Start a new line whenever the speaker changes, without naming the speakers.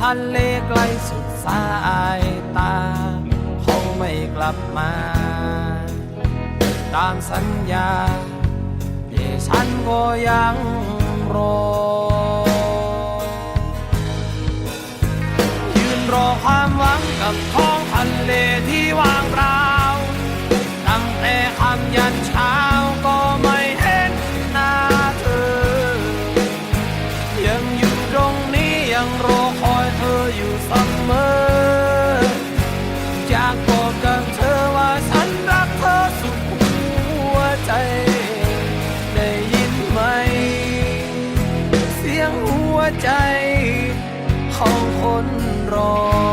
ทะเลไกลสุดสายตา เขาไม่กลับมา ตามสัญญาที่ฉันก็ยังรอ ยืนรอความหวังกับท้องทะเลที่ว่างเปล่า คอยเธออยู่เสมออยากบอกกับเธอว่าฉันรักเธอสุดหัวใจ ได้ยินไหม เสียงหัวใจของคนรอ